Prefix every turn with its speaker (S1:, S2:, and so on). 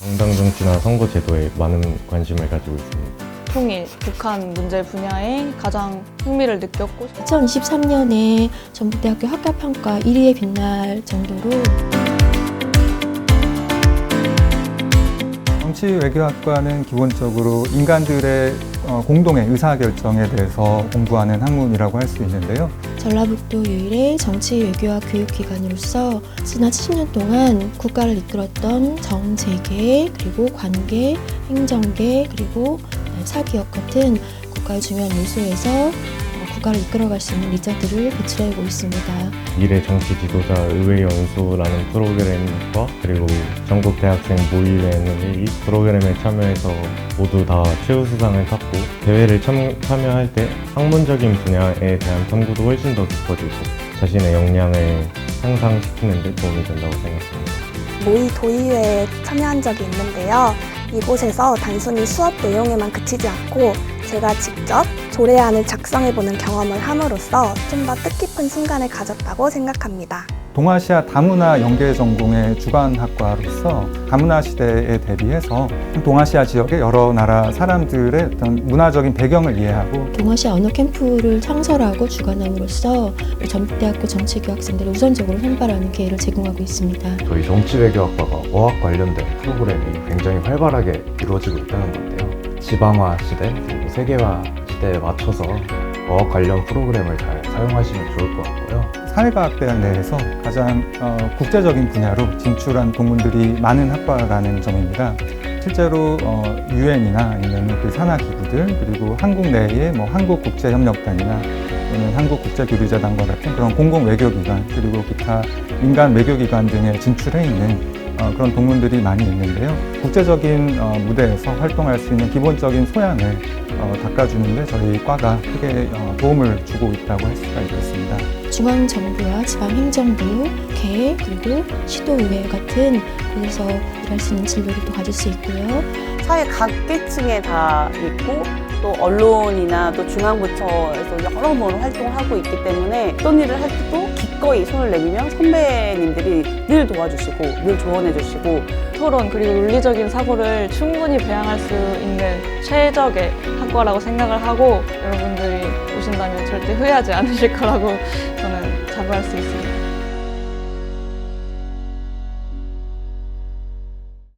S1: 정당 정치나 선거 제도에 많은 관심을 가지고 있습니다.
S2: 통일, 북한 문제 분야에 가장 흥미를 느꼈고
S3: 2023년에 전북대학교 학과평가 1위에 빛날 정도로
S4: 정치 외교학과는 기본적으로 인간들의 어, 공동의 의사결정에 대해서 공부하는 학문이라고 할 수 있는데요.
S3: 전라북도 유일의 정치 외교학 교육기관으로서 지난 70년 동안 국가를 이끌었던 정재계 그리고 관계, 행정계 그리고 사기업 같은 국가의 중요한 요소에서 어, 국가를 이끌어갈 수 있는 리더들을 배출하고 있습니다.
S1: 미래 정치 지도자 의회 연수라는 프로그램과 그리고 전국 대학생 모의회는 이 프로그램에 참여해서 모두 다 최우수상을 탔고 대회를 참, 참여할 때 학문적인 분야에 대한 탐구도 훨씬 더 깊어지고 자신의 역량을 향상시키는 데 도움이 된다고 생각합니다.
S5: 모의 도의회에 참여한 적이 있는데요. 이곳에서 단순히 수업 내용에만 그치지 않고 제가 직접 조례안을 작성해보는 경험을 함으로써 좀 더 뜻깊은 순간을 가졌다고 생각합니다.
S4: 동아시아 다문화 연계 전공의 주관학과로서 다문화 시대에 대비해서 동아시아 지역의 여러 나라 사람들의 어떤 문화적인 배경을 이해하고
S3: 동아시아 언어 캠프를 창설하고 주관함으로써 우리 전북대학교 정치교 학생들을 우선적으로 선발하는 기회를 제공하고 있습니다.
S6: 저희 정치외교학과가 어학 관련된 프로그램이 굉장히 활발하게 이루어지고 있다는 건데요. 지방화 시대, 그리고 세계화 시대에 맞춰서 어학 관련 프로그램을 잘 사용하시면 좋을 것 같고요.
S4: 사회과학대학 내에서 가장 어, 국제적인 분야로 진출한 동문들이 많은 학과라는 점입니다. 실제로 어, 유엔이나 아니면 그 산하 기구들 그리고 한국 내의 뭐 한국 국제 협력단이나 또는 한국 국제 교류재단과 같은 그런 공공 외교기관 그리고 기타 민간 외교기관 등에 진출해 있는 어, 그런 동문들이 많이 있는데요. 국제적인 어, 무대에서 활동할 수 있는 기본적인 소양을 어, 닦아주는데 저희 과가 크게 어, 도움을 주고 있다고 할 수가 있겠습니다.
S3: 중앙정부와 지방행정부, 개, 그리고 시도의회 같은 곳에서 일할 수 있는 진로를 또 가질 수 있고요.
S7: 사회 각 계층에 다 있고 또 언론이나 또 중앙부처에서 여러모로 활동을 하고 있기 때문에 어떤 일을 할 때도 기꺼이 손을 내밀면 선배님들이 늘 도와주시고 늘 조언해 주시고
S2: 토론 그리고 논리적인 사고를 충분히 배양할 수 있는 최적의 학과라고 생각을 하고 여러분들이 오신다면 절대 후회하지 않으실 거라고 저는 자부할 수 있습니다.